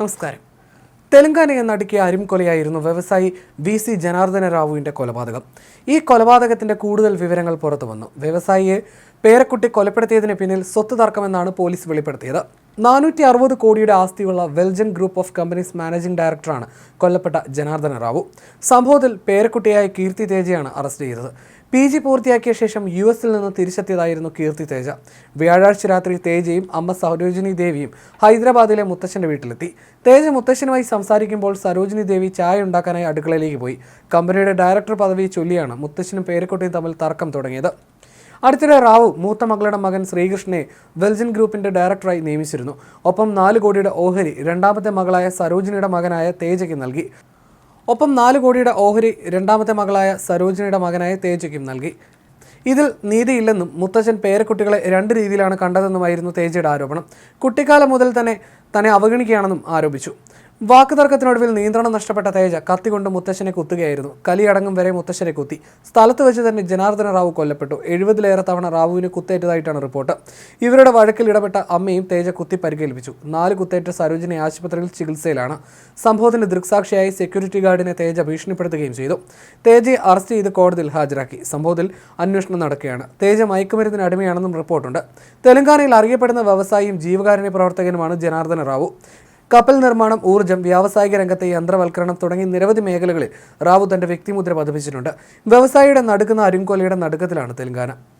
നമസ്കാരം. തെലങ്കാനയെ നടുക്കിയ അരിംകൊലയായിരുന്നു വ്യവസായി വി സി ജനാർദ്ദന റാവുവിന്റെ കൊലപാതകം. ഈ കൊലപാതകത്തിന്റെ കൂടുതൽ വിവരങ്ങൾ പുറത്തു വന്നു വ്യവസായിയെ പേരക്കുട്ടി കൊലപ്പെടുത്തിയതിന് പിന്നിൽ സ്വത്ത് തർക്കമെന്നാണ് പോലീസ് വെളിപ്പെടുത്തിയത്. നാനൂറ്റി അറുപത് കോടിയുടെ ആസ്തിയുള്ള Veljan group of companies managing ഡയറക്ടറാണ് കൊല്ലപ്പെട്ട ജനാർദ്ദന റാവു. സംഭവത്തിൽ പേരക്കുട്ടിയായ കീർത്തി തേജയാണ് അറസ്റ്റ് ചെയ്തത്. പി ജി പൂർത്തിയാക്കിയ ശേഷം യു എസിൽ നിന്ന് തിരിച്ചെത്തിയതായിരുന്നു കീർത്തി തേജ. വ്യാഴാഴ്ച രാത്രി തേജയും അമ്മ സരോജിനി ദേവിയും ഹൈദരാബാദിലെ മുത്തശ്ശന്റെ വീട്ടിലെത്തി. തേജ മുത്തശ്ശനുമായി സംസാരിക്കുമ്പോൾ സരോജിനി ദേവി ചായ ഉണ്ടാക്കാനായി അടുക്കളയിലേക്ക് പോയി. കമ്പനിയുടെ ഡയറക്ടർ പദവി ചൊല്ലിയാണ് മുത്തശ്ശനും പേരക്കുട്ടിയും തമ്മിൽ തർക്കം തുടങ്ങിയത്. അടുത്തിടെ റാവു മൂത്ത മകളുടെ മകൻ ശ്രീകൃഷ്ണനെ വെൽജൻ ഗ്രൂപ്പിന്റെ ഡയറക്ടറായി നിയമിച്ചിരുന്നു. ഒപ്പം നാല് കോടിയുടെ ഓഹരി രണ്ടാമത്തെ മകളായ സരോജിനിയുടെ മകനായ തേജയ്ക്ക് നൽകി. ഒപ്പം നാല് കോടിയുടെ ഓഹരി രണ്ടാമത്തെ മകളായ സരോജിനിയുടെ മകനായ തേജയ്ക്കും നൽകി. ഇതിൽ നീതിയില്ലെന്നും മുത്തച്ഛൻ പേരക്കുട്ടികളെ രണ്ട് രീതിയിലാണ് കണ്ടതെന്നുമായിരുന്നു തേജയുടെ ആരോപണം. കുട്ടിക്കാലം മുതൽ തന്നെ തന്നെ അവഗണിക്കുകയാണെന്നും ആരോപിച്ചു. വാക്കുതർക്കത്തിനൊടുവിൽ നിയന്ത്രണം നഷ്ടപ്പെട്ട തേജ കത്തികൊണ്ട് മുത്തശ്ശനെ കുത്തുകയായിരുന്നു. കലിയടങ്ങും വരെ മുത്തശ്ശനെ കുത്തി. സ്ഥലത്ത് വെച്ച് തന്നെ ജനാർദ്ദന റാവു കൊല്ലപ്പെട്ടു. എഴുപതിലേറെ തവണ റാവുവിന് കുത്തേറ്റതായിട്ടാണ് റിപ്പോർട്ട്. ഇവരുടെ വഴക്കിൽ ഇടപെട്ട അമ്മയും തേജ കുത്തി പരിക്കേൽപ്പിച്ചു. നാല് കുത്തേറ്റ സരോജിനി ആശുപത്രിയിൽ ചികിത്സയിലാണ്. സംഭവത്തിന് ദൃക്സാക്ഷിയായി സെക്യൂരിറ്റി ഗാർഡിനെ തേജ ഭീഷണിപ്പെടുത്തുകയും ചെയ്തു. തേജയെ അറസ്റ്റ് ചെയ്ത് കോടതിയിൽ ഹാജരാക്കി. സംഭവത്തിൽ അന്വേഷണം നടക്കുകയാണ്. തേജ മയക്കുമരുന്നിന് അടിമയാണെന്നും റിപ്പോർട്ടുണ്ട്. തെലങ്കാനയിൽ അറിയപ്പെടുന്ന വ്യവസായിയും ജീവകാരുണ്യ പ്രവർത്തകനുമാണ് ജനാർദ്ദന റാവു. കപ്പൽ നിർമ്മാണം ഊർജം വ്യാവസായിക രംഗത്തെ യന്ത്രവൽക്കരണം തുടങ്ങി നിരവധി മേഖലകളിൽ റാവു തന്റെ വ്യക്തിമുദ്ര പതിപ്പിച്ചിട്ടുണ്ട്. വ്യവസായിയുടെ നടുക്കുന്ന അരിങ്കൊലയുടെ നടുക്കത്തിലാണ് തെലങ്കാന.